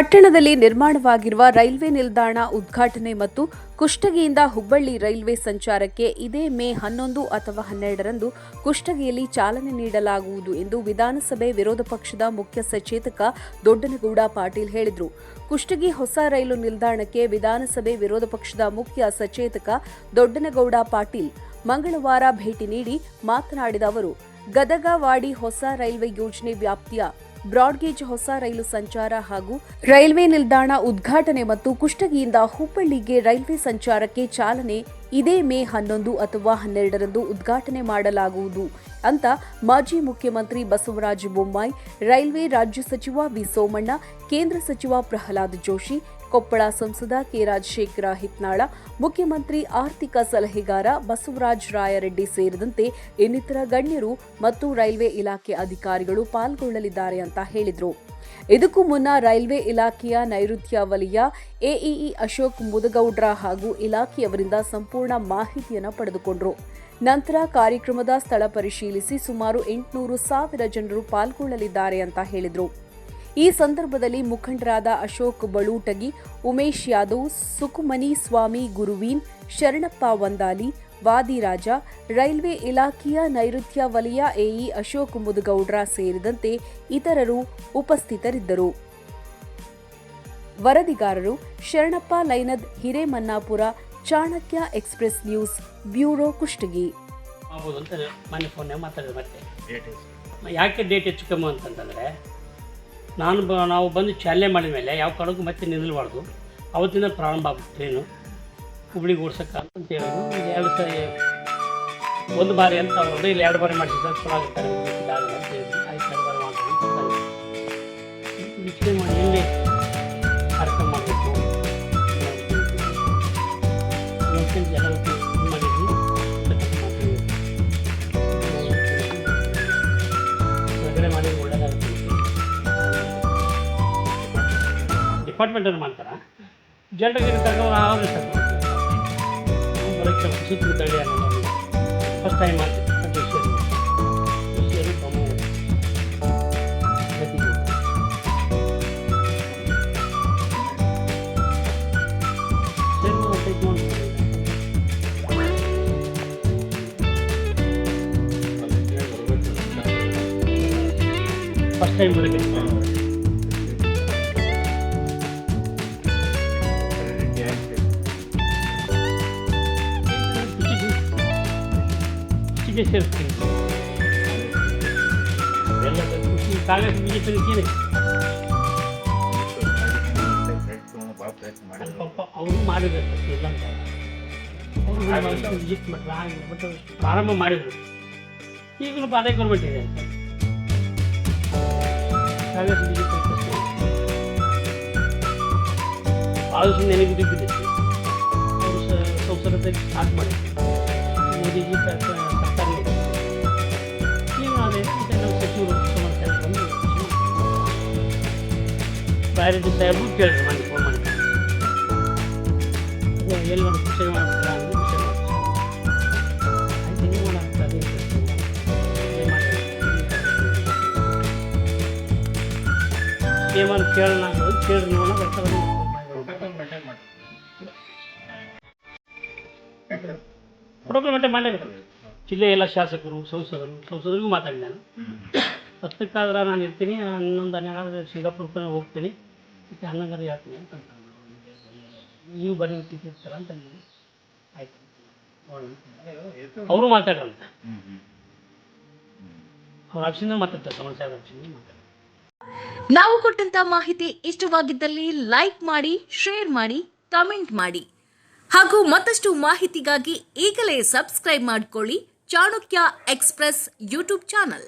ಪಟ್ಟಣದಲ್ಲಿ ನಿರ್ಮಾಣವಾಗಿರುವ ರೈಲ್ವೆ ನಿಲ್ದಾಣ ಉದ್ಘಾಟನೆ ಮತ್ತು ಕುಷ್ಟಗಿಯಿಂದ ಹುಬ್ಬಳ್ಳಿ ರೈಲ್ವೆ ಸಂಚಾರಕ್ಕೆ ಇದೇ ಮೇ ಹನ್ನೊಂದು ಅಥವಾ ಹನ್ನೆರಡರಂದು ಕುಷ್ಟಗಿಯಲ್ಲಿ ಚಾಲನೆ ನೀಡಲಾಗುವುದು ಎಂದು ವಿಧಾನಸಭೆ ವಿರೋಧ ಪಕ್ಷದ ಮುಖ್ಯ ಸಚೇತಕ ದೊಡ್ಡನಗೌಡ ಪಾಟೀಲ್ ಹೇಳಿದರು. ಕುಷ್ಟಗಿ ಹೊಸ ರೈಲು ನಿಲ್ದಾಣಕ್ಕೆ ವಿಧಾನಸಭೆ ವಿರೋಧ ಪಕ್ಷದ ಮುಖ್ಯ ಸಚೇತಕ ದೊಡ್ಡನಗೌಡ ಪಾಟೀಲ್ ಮಂಗಳವಾರ ಭೇಟಿ ನೀಡಿ ಮಾತನಾಡಿದ ಅವರು ಗದಗ ವಾಡಿ ಹೊಸ ರೈಲ್ವೆ ಯೋಜನೆ ವ್ಯಾಪ್ತಿಯ ಬ್ರಾಡ್ಗೇಜ್ ಹೊಸ ರೈಲು ಸಂಚಾರ ಹಾಗೂ ರೈಲ್ವೆ ನಿಲ್ದಾಣ ಉದ್ಘಾಟನೆ ಮತ್ತು ಕುಷ್ಟಗಿಯಿಂದ ಹುಬ್ಬಳ್ಳಿಗೆ ರೈಲ್ವೆ ಸಂಚಾರಕ್ಕೆ ಚಾಲನೆ ಇದೇ ಮೇ ಹನ್ನೊಂದು ಅಥವಾ ಹನ್ನೆರಡರಂದು ಉದ್ಘಾಟನೆ ಮಾಡಲಾಗುವುದು ಅಂತ ಮಾಜಿ ಮುಖ್ಯಮಂತ್ರಿ ಬಸವರಾಜ ಬೊಮ್ಮಾಯಿ, ರೈಲ್ವೆ ರಾಜ್ಯ ಸಚಿವ ವಿ ಸೋಮಣ್ಣ, ಕೇಂದ್ರ ಸಚಿವ ಪ್ರಹ್ಲಾದ್ ಜೋಶಿ ಕೊಪ್ಪಳ ಸಂಸದ ಕೆ ರಾಜಶೇಖರ ಹಿತ್ನಾಳ, ಮುಖ್ಯಮಂತ್ರಿ ಆರ್ಥಿಕ ಸಲಹೆಗಾರ ಬಸವರಾಜ ರಾಯರೆಡ್ಡಿ ಸೇರಿದಂತೆ ಇನ್ನಿತರ ಗಣ್ಯರು ಮತ್ತು ರೈಲ್ವೆ ಇಲಾಖೆ ಅಧಿಕಾರಿಗಳು ಪಾಲ್ಗೊಳ್ಳಲಿದ್ದಾರೆ ಅಂತ ಹೇಳಿದರು. ಇದಕ್ಕೂ ಮುನ್ನ ರೈಲ್ವೆ ಇಲಾಖೆಯ ನೈಋತ್ಯ ವಲಯ ಎಇಇ ಅಶೋಕ್ ಮುದಗೌಡ್ರ ಹಾಗೂ ಇಲಾಖೆಯವರಿಂದ ಸಂಪೂರ್ಣ ಮಾಹಿತಿಯನ್ನು ಪಡೆದುಕೊಂಡರು. ನಂತರ ಕಾರ್ಯಕ್ರಮದ ಸ್ಥಳ ಪರಿಶೀಲಿಸಿ ಸುಮಾರು ಎಂಟುನೂರು ಸಾವಿರ ಜನರು ಪಾಲ್ಗೊಳ್ಳಲಿದ್ದಾರೆ ಅಂತ ಹೇಳಿದರು. ಈ ಸಂದರ್ಭದಲ್ಲಿ ಮುಖಂಡರಾದ ಅಶೋಕ್ ಬಳೂಟಗಿ ಉಮೇಶ್ ಯಾದವ್ ಸುಕುಮನಿ ಸ್ವಾಮಿ ಗುರುವೀನ್ ಶರಣಪ್ಪ ವಂದಾಲಿ ವಾದಿರಾಜ ರೈಲ್ವೆ ಇಲಾಖೆಯ ನೈಋತ್ಯ ವಲಯ ಎಇ ಅಶೋಕ್ ಮುದುಗೌಡ್ರ ಸೇರಿದಂತೆ ಇತರರು ಉಪಸ್ಥಿತರಿದ್ದರು. ವರದಿಗಾರರು Sharanappa Lainad Hiremannapur Chanakya express news bureau Kushtagi. ಯಾಕೆ ಡೇಟ್ ಹೆಚ್ಚು ಕಮ್ಮಿ ಅಂತಂತಂದರೆ ನಾನು ಬ ನಾವು ಬಂದು ಚಾಲನೆ ಮಾಡಿದ ಮೇಲೆ ಯಾವ ಕಾರಣಕ್ಕೂ ಮತ್ತೆ ನಿಲ್ಲಬಾರ್ದು. ಅವತ್ತಿಂದ ಪ್ರಾರಂಭ ಆಗುತ್ತೆ ಟ್ರೈನು ಹುಬ್ಳಿಗೆ ಓಡ್ಸಕ್ಕೆ ಅಂತ ಹೇಳಿದ್ರು ಈಗ ಎರಡು ಸಾರಿ ಒಂದು ಬಾರಿ ಅಂತ ಅವ್ರದ್ದು ಇಲ್ಲಿ ಎರಡು ಬಾರಿ ಮಾಡಿಸಿದ್ರೆ ಚಲೋ ಆಗುತ್ತೆ ಆಯ್ತು, ಎರಡು ಬಾರಿ ಮಾಡಿ ಎಲ್ಲಿ ಕಾರ್ಯಕ್ರಮ ಮಾಡಬೇಕು. ಎಲ್ಲ ಡಿಪಾರ್ಟ್ಮೆಂಟಲ್ಲಿ ಮಾಡ್ತಾರೆ ಜನರಿಗೆ ಕರ್ಕೊಂಡು ಅವ್ರು ಬರೋಕ್ಕೆ ಸುತ್ತಲೂ ತಳಿ ಫಸ್ಟ್ ಟೈಮ್ ಮಾಡ್ತೀವಿ ವಿಷಯ ಫಸ್ಟ್ ಟೈಮ್ ಬರಬೇಕು ಖುಷಿಗೆ ಸೇರಿಸ್ತೀನಿ. ಎಲ್ಲ ಖುಷಿ ಕಾಂಗ್ರೆಸ್ ಬಿಜೆಪಿ ಕೇಳಿ. ಪಾಪ ಅವರು ಮಾಡಿದ್ರು ಇಲ್ಲ ಅಂತ. ಅವರು ವಿಜಿಟ್ ಬಟ್ ಪ್ರಾರಂಭ ಮಾಡಿದ್ರು. ಈಗಲೂ ಅದೇ ಗೌರ್ಮೆಂಟ್ ಇದೆ ಅಂತ. ಕಾಂಗ್ರೆಸ್ ಬಿಜೆಪಿ ಭಾಳ ಆದಷ್ಟು ನೆನಪು ಬಿದ್ದಿದೆ. ಸಂಸಾರದಲ್ಲಿ ಸ್ಟಾರ್ಟ್ ಮಾಡಿ ಮೋದಿಜಿ ಸರ್ಕಾರ. ಪ್ರಯಾರಿಟಿ ಸಾಹೇಬರು ಕೇಳಿದ್ರು ಮನೆ ಫೋನ್ ಮಾಡಿ ಎಲ್ಲಿ ಮಾಡಿ ವಿಷಯ ಮಾಡ್ಬಿಟ್ರ ಅಂದ್ರೆ ವಿಷಯ ಆಯ್ತು ಕೇಳೋಣ ಕೇಳಿ ನೋಡೋಣ ಬರ್ತಾರೆ ಪ್ರೋಗ್ರಾಮ್ ಅಟೆಂಡ್ ಮಾಡಲೇಬೇಕು ಜಿಲ್ಲೆ ಎಲ್ಲ ಶಾಸಕರು ಸಂಸದರು ಸಂಸದರಿಗೂ ಮಾತಾಡಿ ನಾನು ಹತ್ತಕ್ಕಾದ್ರೆ ನಾನು ಇರ್ತೀನಿ ಹನ್ನೊಂದು ಹನ್ನೆರಡು ಸಿಂಗಾಪುರಕ್ಕೆ ಹೋಗ್ತೀನಿ ಮತ್ತು ಹನ್ನೊಂದರ ಹೇಳ್ತೀನಿ ಅಂತ. ನೀವು ಬರೀ ಇರ್ತೀರ ಅಂತ ಆಯ್ತು. ಅವರು ಮಾತಾಡೋಣ ಅವ್ರ ಆಫೀಸಿಂದ ಮಾತಾಡ್ತಾರೆ ಸಮಾಜ ಸಾಹೇಬ್ ಆಫೀಸಿಂದ ಮಾತಾಡ್ತಾರೆ. ನಾವು ಕೊಟ್ಟಂತ ಮಾಹಿತಿ ಇಷ್ಟವಾಗಿದ್ದಲ್ಲಿ ಲೈಕ್ ಮಾಡಿ ಶೇರ್ ಮಾಡಿ ಕಮೆಂಟ್ ಮಾಡಿ. ಹಾಗೂ ಮತ್ತಷ್ಟು ಮಾಹಿತಿಗಾಗಿ ಈಗಲೇ ಸಬ್ಸ್ಕ್ರೈಬ್ ಮಾಡಿಕೊಳ್ಳಿ. Chanakya express YouTube channel